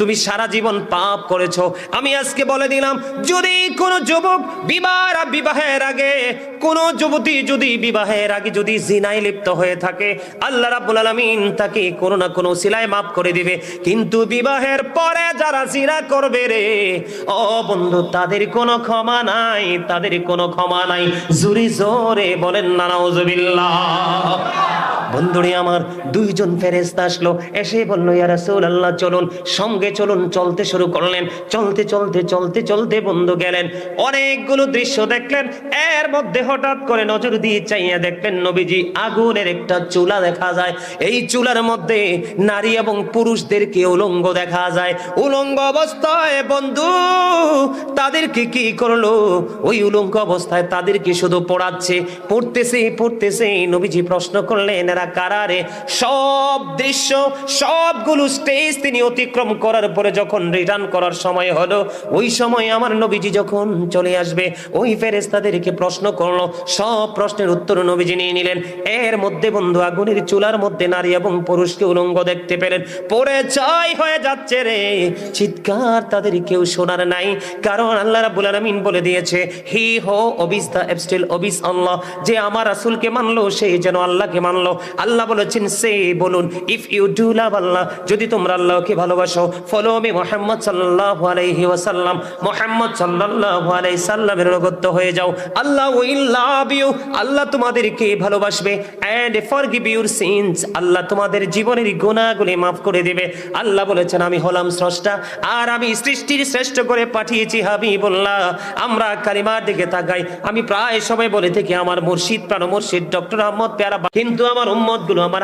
তুমি সারা জীবন পাপ করেছ। আমি আজকে বলে দিলাম, যদি কোনো যুবক বিবাহ বিবাহের আগে, কোন যুবতী যদি বিবাহের আগে যদি জিনায় লিপ্ত হয়ে থাকে, আল্লাহ রাব্বুল আলামিন তাকে কোনো না কোনো সিলাই মাফ করে দিবে। কিন্তু বিবাহের পরে যারা জিনা করবে রে, ও বন্ধু, তাদের কোনো ক্ষমা নাই, তাদের কোনো ক্ষমা নাই। জুরি জোরে বলেন না নাউজুবিল্লাহ বন্ধুরে আমার দুইজন ফেরেস্তা আসলো। এসে বলল, ইয়া রাসূলুল্লাহ, চলুন, সঙ্গে চলুন, চলতে শুরু করলেন। চলতে চলতে চলতে চলতে বন্ধু গেলেন। অনেকগুলো দৃশ্য দেখলেন। এর মধ্যে হঠাৎ করে নজর দিয়ে চাইয়া দেখলেন, নবীজি, আগুনের একটা চুলা দেখা যায়। এই চুলার মধ্যে নারী এবং পুরুষদেরকে উলঙ্গ দেখা যায়। উলঙ্গ অবস্থায় বন্ধু, তাদেরকে কি করল? ওই উলঙ্গ অবস্থায় তাদেরকে শুধু পড়াচ্ছে। পড়তেছে পড়তেছে, নবীজি প্রশ্ন করলেন এরা কারারে, সব দৃশ্য, সবগুলো স্টেজ তিনি অতিক্রম করার পরে যখন রিটার্ন করার সময় হলো, ওই সময় আমার নবীজি যখন চলে আসবে, ওই ফেরেস্তাদেরকে প্রশ্ন করল, সব প্রশ্নের উত্তর নবীজি নিয়ে নিলেন। এর মধ্যে বন্ধু, আগুনের চুলার মধ্যে নারী এবং পুরুষকে উলঙ্গ দেখতে পেলেন। পরে চাই হয়ে যাচ্ছে রে, চিৎকার তাদের কেউ শোনার নাই, কারণ আল্লাহ রাব্বুল আলামিন বলে দিয়েছে, হি হো অবিস দা অবিস আল্লাহ, যে আমার রাসূলকে মানলো, সে যেন আল্লাহকে মানলো। আল্লাহ বলেছেন, সে বলুন if you do love Allah, যদি তোমরা আল্লাহকে ভালোবাসো ফলো মি মুহাম্মদ সাল্লাল্লাহু আলাইহি ওয়াসাল্লাম। মুহাম্মদ সাল্লাল্লাহু আলাইহি সাল্লামের অনুগত হয়ে যাও। আল্লাহ উইল লাভ ইউ আল্লাহ তোমাদেরকে ভালোবাসবে এন্ড ফরগিভ ইউর সিনস আল্লাহ তোমাদের জীবনের গুনাহগুলি মাফ করে দিবে। আল্লাহ বলেছেন, আমি হলাম স্রষ্টা আর আমি সৃষ্টির শ্রেষ্ঠ করে পাঠিয়েছি হাবিবুল্লাহ। আমরা কালিমার দিকে তাকাই। আমি প্রায় সময় বলে থাকি, আমার মুর্শিদ প্রাণ মুর্শিদ, ডক্টর আহমদ প্যারা কিন্তু আমার উম্মতগুলো আমার